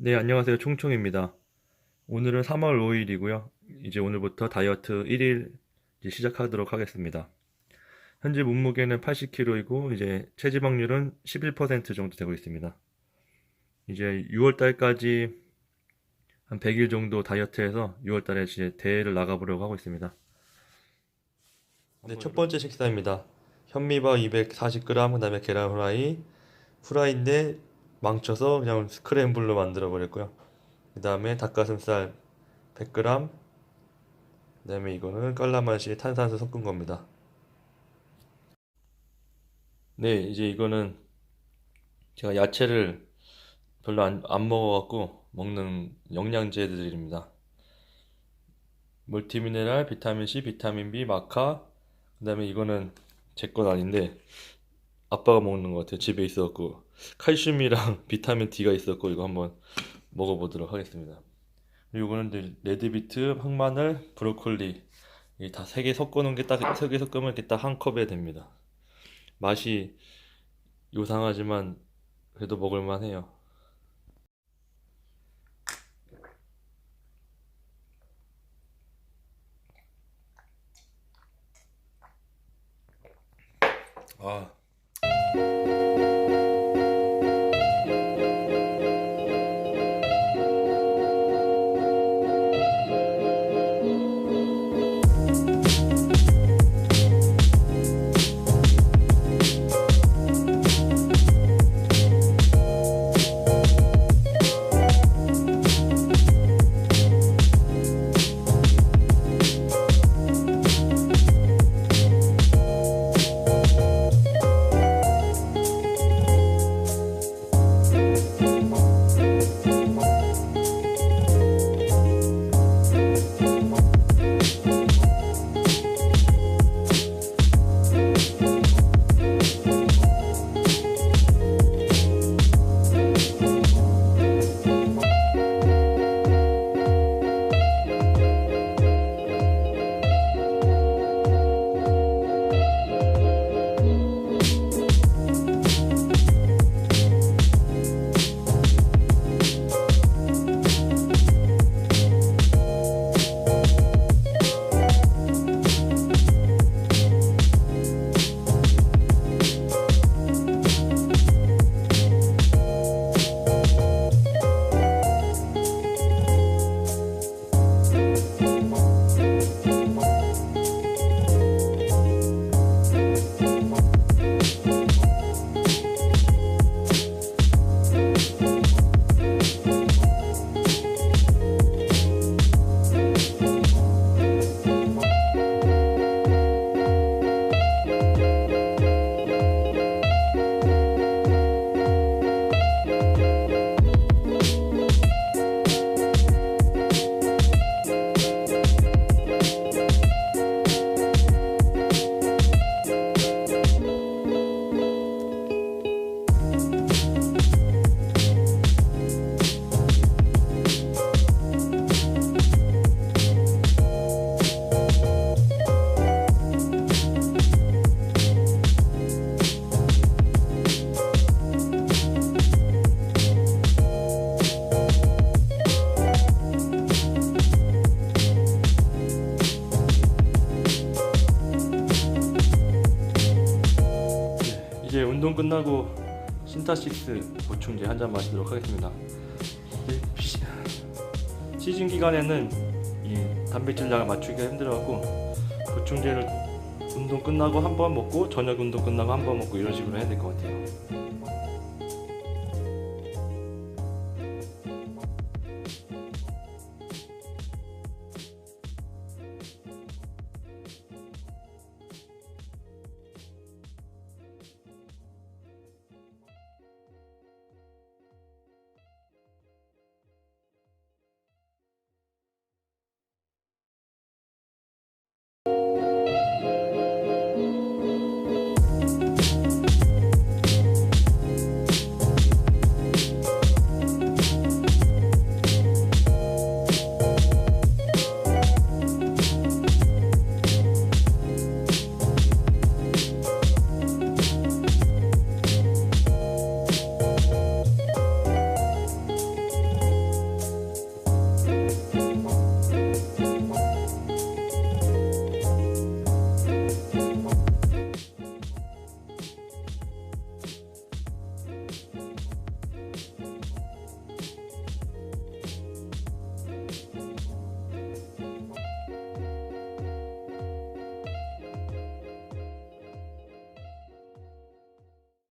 네, 안녕하세요. 총총입니다. 오늘은 3월 5일이고요. 이제 오늘부터 다이어트 1일 시작하도록 하겠습니다. 현재 몸무게는 80kg이고 이제 체지방률은 11% 정도 되고 있습니다. 이제 6월 달까지 한 100일 정도 다이어트해서 6월 달에 이제 대회를 나가보려고 하고 있습니다. 네, 첫 번째 식사입니다. 현미밥 240g, 그다음에 계란 후라이. 후라이인데 망쳐서 그냥 스크램블로 만들어 버렸고요. 그 다음에 닭가슴살 100g. 그 다음에 이거는 깔라맛이 탄산수 섞은 겁니다. 네, 이제 이거는 제가 야채를 별로 안, 안 먹어갖고 먹는 영양제들입니다. 멀티미네랄, 비타민 C, 비타민 B, 마카. 그 다음에 이거는 제 건 아닌데 아빠가 먹는 것 같아요. 집에 있어갖고 칼슘이랑 비타민 D가 있었고 이거 한번 먹어보도록 하겠습니다. 그리고 이거는 레드비트, 황마늘, 브로콜리 이게 다 세 개 섞어놓은 게 딱 세 개 섞으면 이렇게 딱 한 컵에 됩니다. 맛이 요상하지만 그래도 먹을만 해요. 아. 이제 운동 끝나고 신타식스 보충제 한 잔 마시도록 하겠습니다. 시즌 기간에는 이 단백질량을 맞추기가 힘들어갖고 보충제를 운동 끝나고 한 번 먹고 저녁 운동 끝나고 한 번 먹고 이런 식으로 해야 될 것 같아요.